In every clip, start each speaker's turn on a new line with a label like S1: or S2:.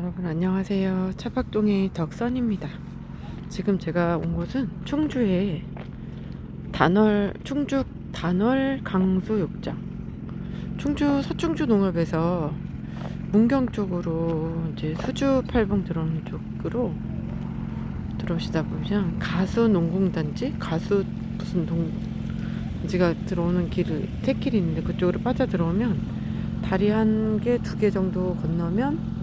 S1: 여러분 안녕하세요. 차박동의 덕선입니다. 지금 제가 온 곳은 충주의 단월 충주 단월 강수욕장. 충주 서충주 농업에서 문경 쪽으로 이제 수주 팔봉 들어오는 쪽으로 들어오시다 보면 가수 농공단지 가수 무슨 동지가 들어오는 길을 택길이 있는데 그쪽으로 빠져 들어오면 다리 한 개, 두 개 정도 건너면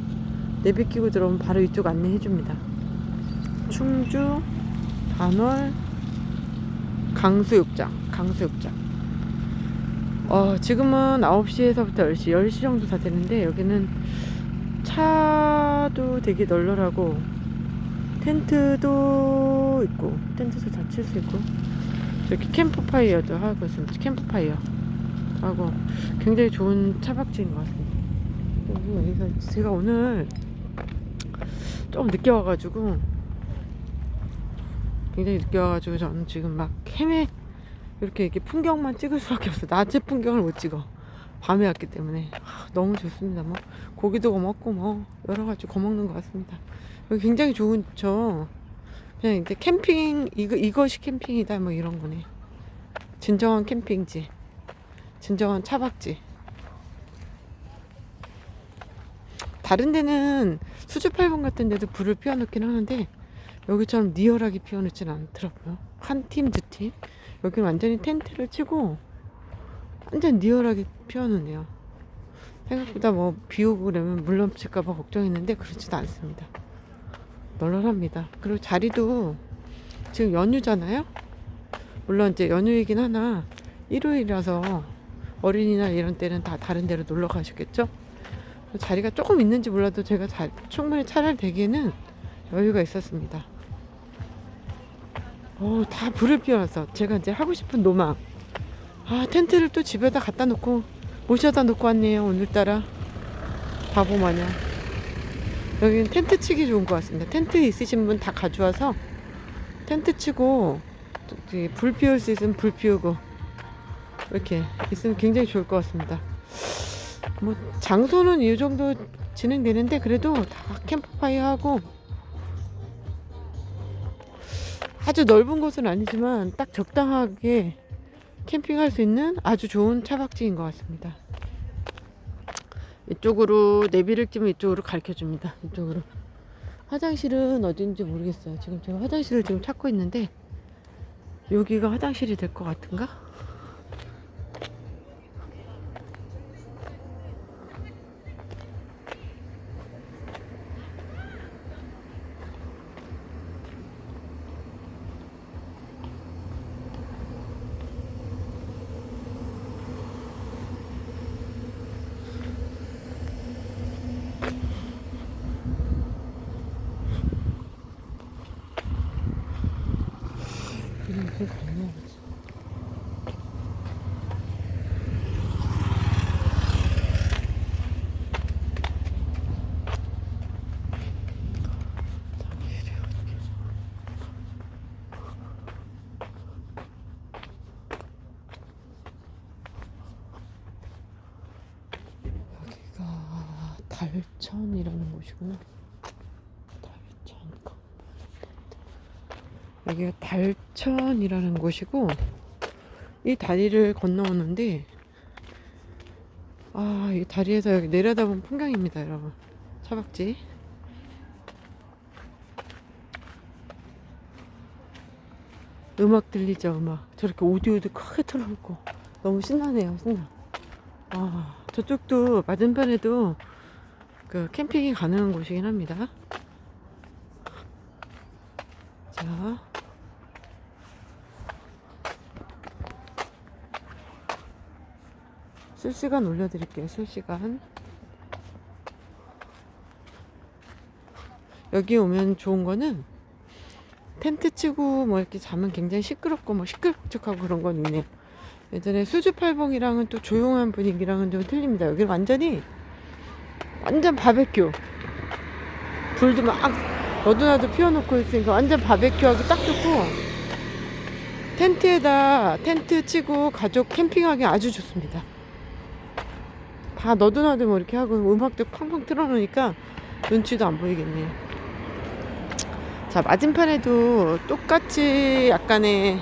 S1: 내비끼고 들어오면 바로 이쪽 안내해 줍니다. 충주 단월 강수욕장, 강수욕장. 어, 지금은 9시에서부터 10시, 10시 정도 다 되는데 여기는 차도 되게 널널하고 텐트도 있고 텐트도 다 칠 수 있고 이렇게 캠프파이어도 하고 있습니다. 캠프파이어 하고 굉장히 좋은 차박지인 것 같습니다. 여기서 제가 오늘 좀 늦게 와가지고 굉장히 늦게 와가지고 저는 지금 막 헤매 이렇게 이렇게 풍경만 찍을 수밖에 없어. 낮에 풍경을 못 찍어. 밤에 왔기 때문에. 하, 너무 좋습니다. 뭐 고기도 구워 먹고 뭐 여러 가지 구워 먹는 것 같습니다. 여기 굉장히 좋은 저 그냥 이제 캠핑 이거 이것이 캠핑이다 뭐 이런 거네. 진정한 캠핑지. 진정한 차박지 다른 데는 수주팔봉 같은 데도 불을 피워놓긴 하는데 여기처럼 리얼하게 피워놓진 않더라고요. 한 팀, 두 팀. 여기는 완전히 텐트를 치고 완전 리얼하게 피워놓네요. 생각보다 뭐 비 오고 그러면 물 넘칠까봐 걱정했는데 그렇지도 않습니다. 널널합니다. 그리고 자리도 지금 연휴잖아요? 물론 이제 연휴이긴 하나 일요일이라서 어린이날 이런 때는 다 다른 데로 놀러 가시겠죠? 자리가 조금 있는지 몰라도 제가 자, 충분히 차를 대기에는 여유가 있었습니다. 오, 다 불을 피워서 제가 이제 하고 싶은 노망. 아, 텐트를 또 집에다 갖다 놓고 모셔다 놓고 왔네요. 오늘따라 바보 마냥. 여기는 텐트 치기 좋은 것 같습니다. 텐트 있으신 분 다 가져와서 텐트 치고 불 피울 수 있으면 불 피우고 이렇게 있으면 굉장히 좋을 것 같습니다. 뭐 장소는 이 정도 진행되는데 그래도 다 캠프파이어 하고 아주 넓은 곳은 아니지만 딱 적당하게 캠핑할 수 있는 아주 좋은 차박지인 것 같습니다. 이쪽으로 내비를 끼면 이쪽으로 가르쳐 줍니다. 이쪽으로. 화장실은 어딘지 모르겠어요. 지금 제가 화장실을 지금 찾고 있는데 여기가 화장실이 될 것 같은가? 이렇게 건너야지. 여기가 달천이라는 곳이구나. 달천. 여기가 달천이라는 곳이고 이 다리를 건너오는데 아 이 다리에서 여기 내려다본 풍경입니다 여러분. 차박지. 음악 들리죠 음악. 저렇게 오디오도 크게 틀어놓고. 너무 신나네요 신나. 아 저쪽도 맞은편에도 그 캠핑이 가능한 곳이긴 합니다 자. 실시간 올려드릴게요, 실시간. 여기 오면 좋은 거는 텐트 치고 뭐 이렇게 자면 굉장히 시끄럽고 뭐 시끌벅적하고 그런 건 있네요. 예전에 수주팔봉이랑은 또 조용한 분위기랑은 좀 틀립니다. 여기 완전히 완전 바베큐. 불도 막 너도나도 피워놓고 있으니까 완전 바베큐하기 딱 좋고 텐트에다 텐트 치고 가족 캠핑하기 아주 좋습니다. 다 너도나도 뭐 이렇게 하고 음악도 팡팡 틀어놓으니까 눈치도 안 보이겠네요. 자, 맞은편에도 똑같이 약간의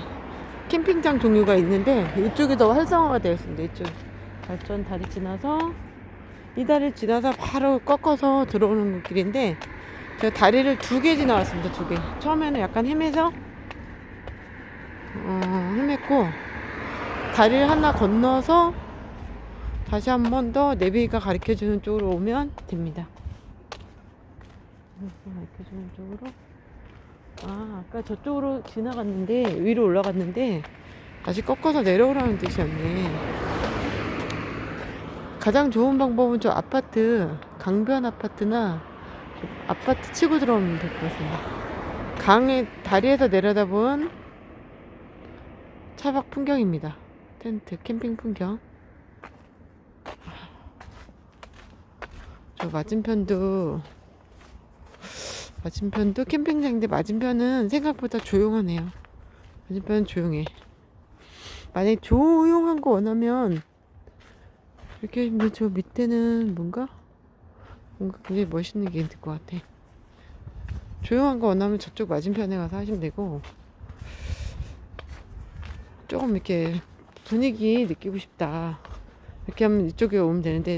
S1: 캠핑장 종류가 있는데 이쪽이 더 활성화가 되어 있습니다. 이쪽 발전 다리 지나서 이 다리를 지나서 바로 꺾어서 들어오는 길인데 제가 다리를 두 개 지나왔습니다. 두 개. 처음에는 약간 헤매서 어, 헤맸고 다리를 하나 건너서 다시 한 번 더 내비가 가르쳐주는 쪽으로 오면 됩니다. 가르쳐주는 쪽으로 아 아까 저쪽으로 지나갔는데 위로 올라갔는데 다시 꺾어서 내려오라는 뜻이었네. 가장 좋은 방법은 저 아파트 강변 아파트나 저 아파트 치고 들어오면 될 것 같습니다. 강의 다리에서 내려다본 차박 풍경입니다. 텐트 캠핑 풍경. 저 맞은편도 맞은편도 캠핑장인데 맞은편은 생각보다 조용하네요. 맞은편은 조용해. 만약 조용한 거 원하면 이렇게 근데 저 밑에는 뭔가 뭔가 굉장히 멋있는 게 있을 것 같아. 조용한 거 원하면 저쪽 맞은편에 가서 하시면 되고 조금 이렇게 분위기 느끼고 싶다. 이렇게 하면 이쪽에 오면 되는데